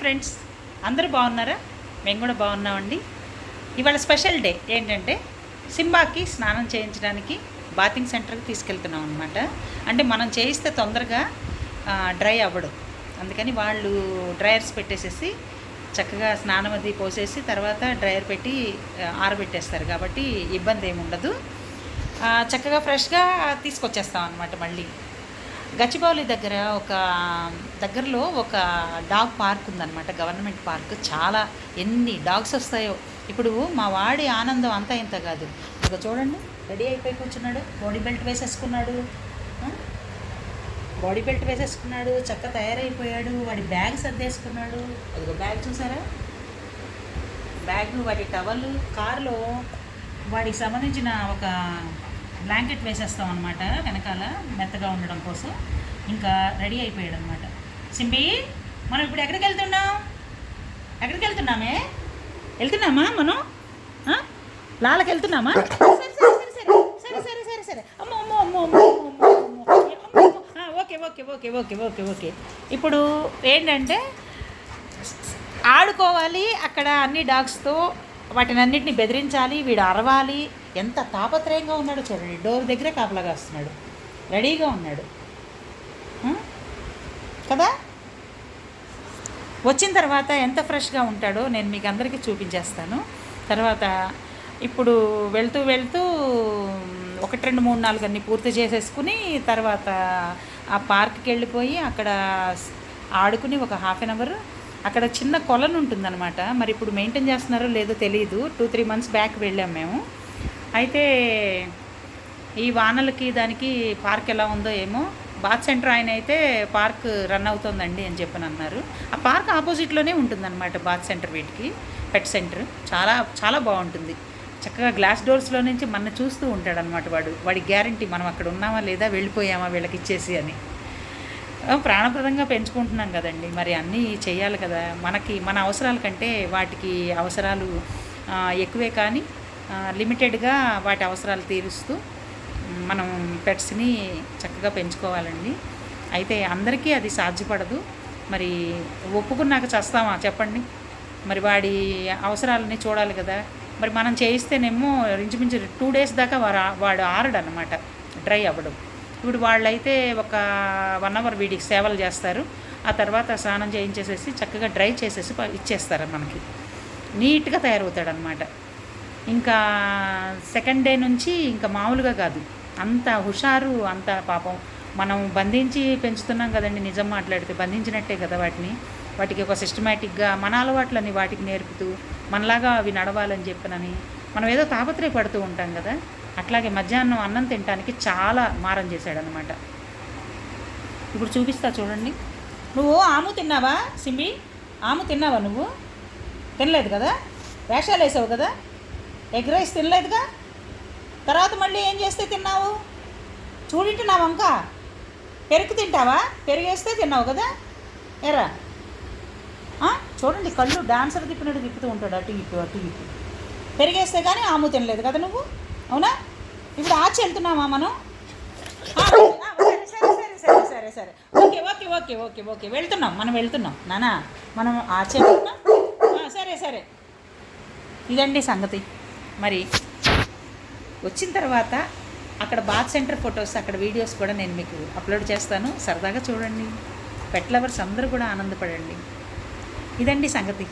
Friends అందరూ బాగున్నారా? మేము కూడా బాగున్నామండి. ఇవాళ స్పెషల్ డే ఏంటంటే సింబాకి స్నానం చేయించడానికి బాతింగ్ సెంటర్కి తీసుకెళ్తున్నాం అనమాట అంటే మనం చేయిస్తే తొందరగా డ్రై అవ్వడు. అందుకని వాళ్ళు డ్రయర్స్ పెట్టేసేసి చక్కగా స్నానం అది పోసేసి తర్వాత డ్రయర్ పెట్టి ఆరబెట్టేస్తారు. కాబట్టి ఇబ్బంది ఏమి ఉండదు చక్కగా ఫ్రెష్గా తీసుకొచ్చేస్తాం అనమాట మళ్ళీ. గచ్చిబౌలి దగ్గర ఒక దగ్గరలో ఒక డాగ్ పార్క్ ఉందన్నమాట. Government park. చాలా ఎన్ని డాగ్స్ వస్తాయో. ఇప్పుడు మా వాడి ఆనందం అంతా ఇంత కాదు. ఇక చూడండి. రెడీ అయిపోయి కూర్చున్నాడు. బాడీ బెల్ట్ వేసేసుకున్నాడు. బాడీ బెల్ట్ వేసేసుకున్నాడు. చక్క తయారైపోయాడు. వాడి బ్యాగ్ సర్దేసుకున్నాడు. అదిగో బ్యాగ్ చూసారా? బ్యాగ్ వాడి టవల్ కారులో వాడికి సంబంధించిన ఒక బ్లాంకెట్ వేసేస్తాం అనమాట వెనకాల మెత్తగా ఉండడం కోసం. ఇంకా రెడీ అయిపోయాడు అనమాట సింబి మనం ఇప్పుడు ఎక్కడికి వెళ్తున్నాం? ఎక్కడికి వెళ్తున్నామే? వెళ్తున్నామా మనం? లాలకి వెళ్తున్నామా? సరే సరే సరే సరే అమ్మో okay okay okay okay okay okay. ఇప్పుడు ఏంటంటే ఆడుకోవాలి అక్కడ అన్ని డాగ్స్తో వాటిని అన్నింటినీ బెదిరించాలి వీడు అరవాలి ఎంత తాపత్రయంగా ఉన్నాడో చూడండి. డోర్ దగ్గరే కాపలాగా వస్తున్నాడు రెడీగా ఉన్నాడు. కదా? వచ్చిన తర్వాత ఎంత ఫ్రెష్గా ఉంటాడో నేను మీకు అందరికీ చూపించేస్తాను. తర్వాత ఇప్పుడు వెళ్తూ వెళ్తూ ఒకటి రెండు మూడు నాలుగు అన్ని పూర్తి చేసేసుకుని తర్వాత ఆ పార్క్కి వెళ్ళిపోయి అక్కడ ఆడుకుని ఒక హాఫ్ అన్ అవర్ అక్కడ చిన్న కొలను ఉంటుందన్నమాట. మరి ఇప్పుడు మెయింటైన్ చేస్తున్నారో లేదో తెలియదు టూ త్రీ మంత్స్ బ్యాక్ వెళ్ళాం మేము. అయితే ఈ వానలకి దానికి పార్క్ ఎలా ఉందో ఏమో. బాత్ సెంటర్ ఆయన అయితే పార్క్ రన్ అవుతుందండి అని చెప్పని అన్నారు ఆ పార్క్ ఆపోజిట్లోనే ఉంటుందన్నమాట బాత్ సెంటర్ వీటికి పెట్ సెంటర్. చాలా చాలా బాగుంటుంది. చక్కగా గ్లాస్ డోర్స్లో నుంచి మన చూస్తూ ఉంటాడనమాట వాడు. వాడి గ్యారంటీ మనం అక్కడ ఉన్నామా లేదా వెళ్ళిపోయామా వీళ్ళకి ఇచ్చేసి అని. ప్రాణప్రదంగా పెంచుకుంటున్నాం కదండి. మరి అన్నీ చేయాలి కదా. మనకి మన అవసరాల కంటే వాటికి అవసరాలు ఎక్కువే కానీ లిమిటెడ్గా వాటి అవసరాలు తీరుస్తూ మనం పెట్స్ని చక్కగా పెంచుకోవాలండి. అయితే అందరికీ అది సాధ్యపడదు. మరి ఒప్పుకున్నాక చేస్తామా? చెప్పండి. మరి వాడి అవసరాలని చూడాలి కదా. మరి మనం చేయిస్తేనేమో ఇంచుమించు టూ డేస్ దాకా వాడు వాడు ఆరడు అనమాట డ్రై అవ్వడం. ఇప్పుడు వాళ్ళైతే ఒక వన్ అవర్ వీడికి సేవలు చేస్తారు. ఆ తర్వాత స్నానం చేయించేసేసి చక్కగా డ్రై చేసేసి ఇచ్చేస్తారు మనకి. నీట్గా తయారవుతాడనమాట ఇంకా సెకండ్ డే నుంచి ఇంకా మామూలుగా కాదు. అంత హుషారు అంత పాపం. మనం బంధించి పెంచుతున్నాం కదండి నిజం మాట్లాడితే. బంధించినట్టే కదా వాటిని. వాటికి ఒక సిస్టమేటిక్గా మన అలవాట్లని వాటికి నేర్పుతూ మనలాగా అవి నడవాలని చెప్పనని మనం ఏదో తాపత్రయపడుతూ ఉంటాం కదా. అట్లాగే మధ్యాహ్నం అన్నం తినడానికి చాలా మారం చేశాడనమాట ఇప్పుడు చూపిస్తా చూడండి. నువ్వు ఆము తిన్నావా సింబి? ఆము తిన్నావా నువ్వు? తినలేదు కదా? వేషాలు వేసావు కదా? ఎగ్ రైస్ తినలేదుగా? తర్వాత మళ్ళీ ఏం చేస్తే తిన్నావు? చూడింటి నా వంక? పెరుగు తింటావా? పెరిగేస్తే తిన్నావు కదా? ఎరా. చూడండి కళ్ళు డాన్సర్ తిప్పినట్టు తిప్పుతూ ఉంటాడు అటు ఇటు అటు ఇటు. పెరిగేస్తే కానీ ఆము తినలేదు కదా నువ్వు? అవునా? ఇప్పుడు ఆచి వెళ్తున్నావా మనం? సరే సరే సరే okay okay okay okay okay. వెళ్తున్నాం మనం వెళ్తున్నాం. నానా మనం ఆచి వెళ్తున్నాం. సరే సరే. ఇదండి సంగతి. మరి వచ్చిన తర్వాత అక్కడ బాత్ సెంటర్ ఫొటోస్ అక్కడ వీడియోస్ కూడా నేను మీకు అప్లోడ్ చేస్తాను. సరదాగా చూడండి. పెట్ లవర్స్ అందరూ కూడా ఆనందపడండి. ఇదండి సంగతి.